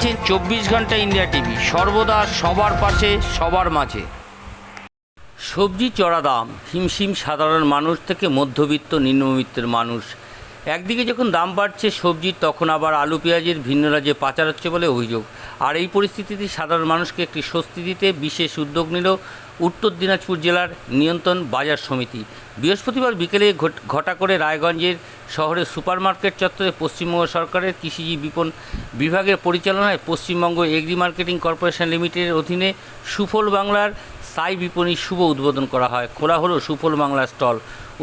দেখছেন চব্বিশ ঘণ্টা ইন্ডিয়া টিভি। সর্বদা সবার পাশে, সবার মাঝে। সবজি চড়া দাম হিমশিম সাধারণ মানুষ থেকে মধ্যবিত্ত নিম্নবিত্তের মানুষ একদিকে যখন দাম বাড়ছে সবজির তখন আবার আলু, পেঁয়াজের ভিন্ন রাজ্যে পাচার হচ্ছে বলে অভিযোগ। আর এই পরিস্থিতিতে সাধারণ মানুষকে একটি স্বস্তি দিতে বিশেষ উদ্যোগ নিল উত্তর দিনাজপুর জেলার নিয়ন্ত্রণ বাজার সমিতি। বৃহস্পতিবার বিকেলে ঘট- করে রায়গঞ্জের শহরের সুপারমার্কেট চত্বরে পশ্চিমবঙ্গ সরকারের কৃষিজী বিপণ বিভাগের পরিচালনায় পশ্চিমবঙ্গ এগ্রি মার্কেটিং কর্পোরেশন লিমিটেডের অধীনে সুফল বাংলার সাই বিপণী শুভ উদ্বোধন করা হয়। খোলা হলো সুফল বাংলা স্টল।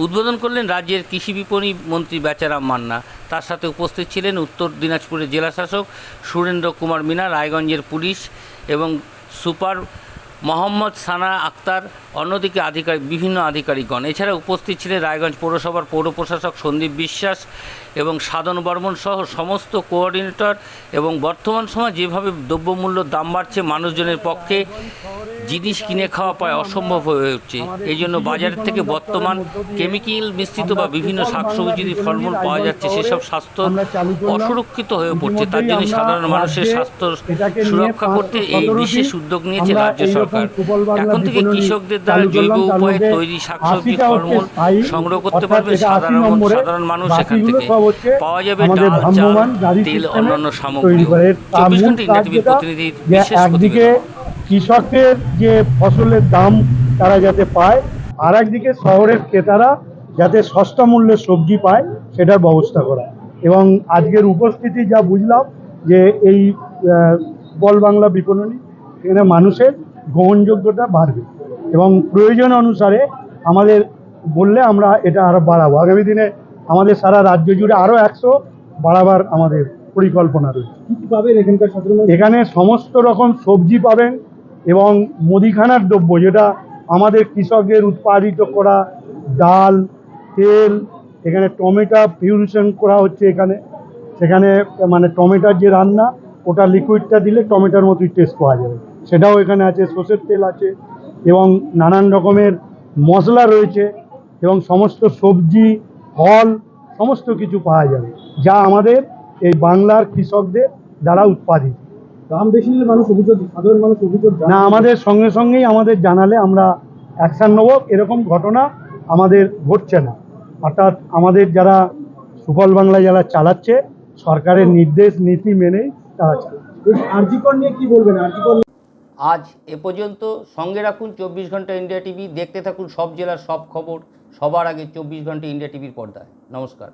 উদ্বোধন করলেন রাজ্যের কৃষি বিপণী মন্ত্রী বেচারাম মান্না। তার সাথে উপস্থিত ছিলেন উত্তর দিনাজপুরের জেলাশাসক সুরেন্দ্র কুমার মিনা, রায়গঞ্জের পুলিশ এবং সুপার মোহাম্মদ সানা আক্তার, অন্যদিকে আধিকারিক, বিভিন্ন আধিকারিকগণ। এছাড়া উপস্থিত ছিলেন রায়গঞ্জ পৌরসভার পৌর প্রশাসক সন্দীপ বিশ্বাস এবং সাধন বর্মন সহ সমস্ত কোঅর্ডিনেটর এবং বর্তমান সময় যেভাবে দ্রব্যমূল্য দাম বাড়ছে, মানুষজনের পক্ষে জিনিস কিনে খাওয়া প্রায় অসম্ভব হয়ে উঠছে। এই জন্য বাজারের থেকে বর্তমান কেমিক্যাল মিশ্রিত বা বিভিন্ন শাকসবজি ফলমূল পাওয়া যাচ্ছে সেসব স্বাস্থ্য অসুরক্ষিত হয়ে পড়ছে। তার জন্য সাধারণ মানুষের স্বাস্থ্য সুরক্ষা করতে এই বিশেষ উদ্যোগ নিয়েছে রাজ্য সরকার। এখন থেকে কৃষকদের দ্বারা জৈব উপায়ে তৈরি শাকসবজি ফলমূল সংগ্রহ করতে পারবে। সাধারণ সাধারণ মানুষ এখান থেকে পাওয়া যাবে ডাল চাল তেল অন্যান্য সামগ্রী। চব্বিশ ঘণ্টা ইন্ডিয়া যেটা বিশেষ প্রতিবেদন। কৃষকের যে ফসলের দাম তারা যাতে পায় আর একদিকে শহরের ক্রেতারা যাতে সস্তা মূল্যে সবজি পায় সেটার ব্যবস্থা করা। এবং আজকের উপস্থিতি যা বুঝলাম যে এই বল বাংলা বিপণনী এখানে মানুষের গ্রহণযোগ্যতা বাড়বে। এবং প্রয়োজন অনুসারে আমাদের বললে আমরা এটা আরও বাড়াবো। আগামী দিনে আমাদের সারা রাজ্য জুড়ে আরও একশো বাড়াবার আমাদের পরিকল্পনা রয়েছে? এখানে সমস্ত রকম সবজি পাবেন এবং মুদিখানার দ্রব্য যেটা আমাদের কৃষকদের উৎপাদিত করা ডাল, তেল, এখানে টমেটো পিউরিশন করা হচ্ছে এখানে। সেখানে মানে টমেটোর যে রান্না, ওটা লিকুইডটা দিলে টমেটোর মতোই টেস্ট পাওয়া যাবে। সেটাও এখানে আছে, সর্ষের তেল আছে এবং নানান রকমের মশলা রয়েছে এবং সমস্ত সবজি, ফল, সমস্ত কিছু পাওয়া যাবে, যা আমাদের এই বাংলার কৃষকদের দ্বারা উৎপাদিত। দাম বেশি নিলে মানুষ অভিযোগ সাধারণ মানুষ অভিযোগ না আমাদের সঙ্গে সঙ্গেই আমাদের জানালে আমরা অ্যাকশান নেব এরকম ঘটনা আমাদের ঘটছে না। অর্থাৎ আমাদের যারা সুফল বাংলা যারা চালাচ্ছে সরকারের নির্দেশ নীতি মেনেই তারা চালাচ্ছে। এই আরজিকর নিয়ে কি বলবেন? আরজিকর আজ এ পর্যন্ত সঙ্গে রাখুন চব্বিশ ঘণ্টা ইন্ডিয়া টিভি দেখতে থাকুন সব জেলার সব খবর সবার আগে চব্বিশ ঘণ্টা ইন্ডিয়া টিভির পর্দায়। নমস্কার।